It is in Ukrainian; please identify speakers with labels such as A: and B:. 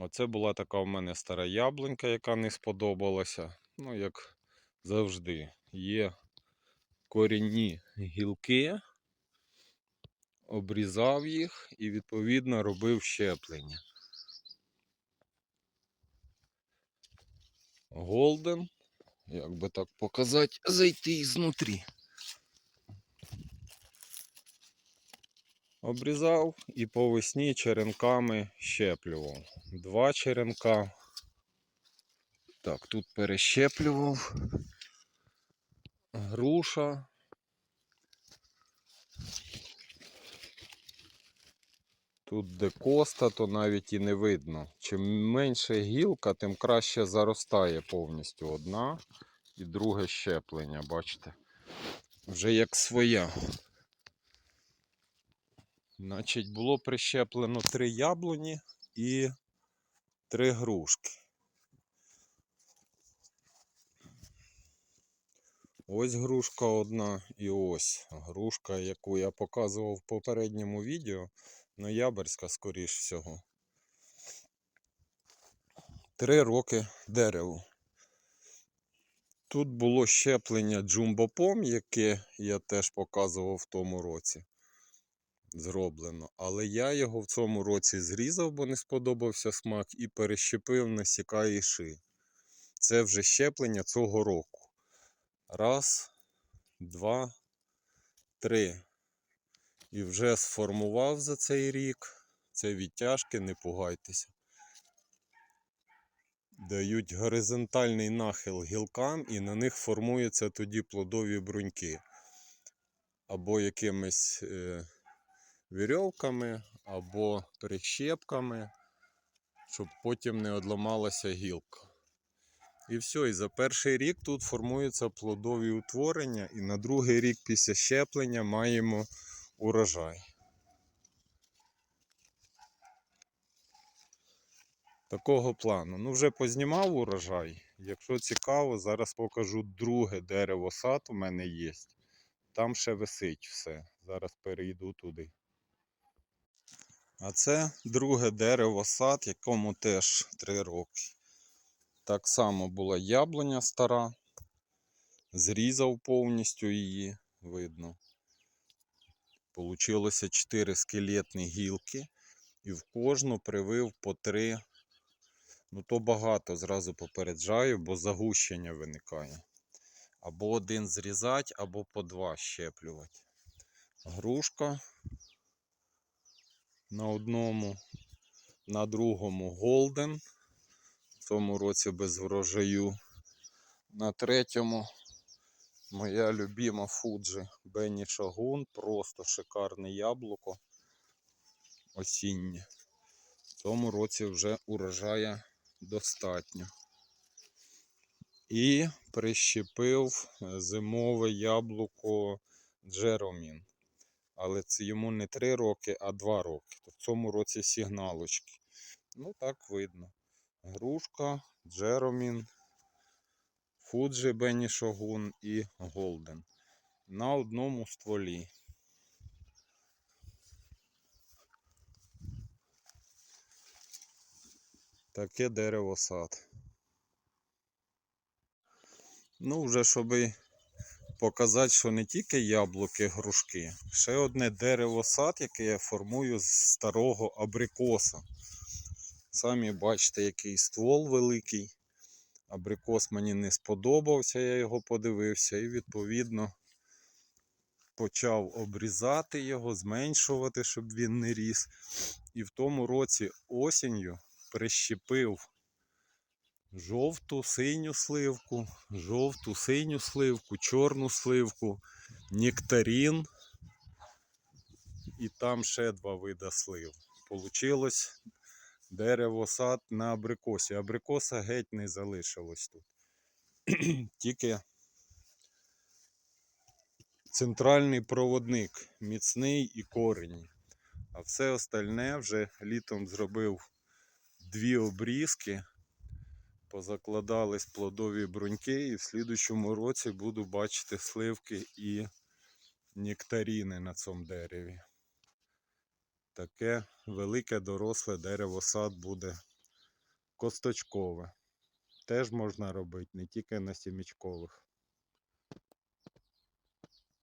A: Оце була така в мене стара яблунька, яка не сподобалася. Ну, як завжди, є корінні гілки, обрізав їх і відповідно робив щеплення. Голден, як би так показати, зайти ізнутрі. Обрізав і по весні черенками щеплював. Два черенка. Так, тут перещеплював. Груша. Тут де коста, то навіть і не видно. Чим менше гілка, тим краще заростає повністю одна і друге щеплення, бачите? Вже як своя. Значить, було прищеплено три яблуні і три грушки. Ось грушка одна і ось грушка, яку я показував в попередньому відео. Ноябрьська, скоріш всього. Три роки дереву. Тут було щеплення джумбопом, яке я теж показував в тому році. Зроблено. Але я його в цьому році зрізав, бо не сподобався смак, і перещепив на сікаїши. Це вже щеплення цього року. Раз, два, три. І вже сформував за цей рік. Це відтяжки, не пугайтеся. Дають горизонтальний нахил гілкам, і на них формуються тоді плодові бруньки. Або якимись е, вірьовками, або прищепками, щоб потім не одламалася гілка. І все, і за перший рік тут формуються плодові утворення, і на другий рік після щеплення маємо урожай. Такого плану. Ну, вже познімав урожай. Якщо цікаво, зараз покажу друге дерево сад у мене є. Там ще висить все. Зараз перейду туди. А це друге дерево сад, якому теж 3 роки. Так само була яблуня стара. Зрізав повністю її, видно. Получилося 4 скелетні гілки, і в кожну привив по 3. Ну то багато зразу попереджаю, бо загущення виникає. Або один зрізати, або по два щеплювати. Грушка на одному, на другому голден. В цьому році без врожаю. На третьому моя любима Фуджі Бенні Шагун. Просто шикарне яблуко осіннє. В цьому році вже урожая достатньо. І прищепив зимове яблуко Джеромін. Але це йому не 3 роки, а 2 роки. То в цьому році сигналочки. Ну так видно. Грушка, Джеромін, Фуджі Бенні Шогун і Голден. На одному стволі. Таке дерево сад. Ну, вже щоб показати, що не тільки яблуки, грушки, ще одне дерево сад, яке я формую з старого абрикоса. Самі бачите, який ствол великий. Абрикос мені не сподобався, я його подивився і відповідно почав обрізати його, зменшувати, щоб він не ріс. І в тому році осінню прищепив жовту, синю сливку, жовту, синю сливку, чорну сливку, нектарін. І там ще два вида слив. Получилось дерево сад на абрикосі. Абрикоса геть не залишилось тут. Тільки центральний проводник, міцний і корені. А все остальне вже літом зробив дві обрізки, позакладались плодові бруньки, і в слідучому році буду бачити сливки і нектаріни на цьому дереві. Таке велике доросле дерево сад буде косточкове. Теж можна робити, не тільки на сімічкових.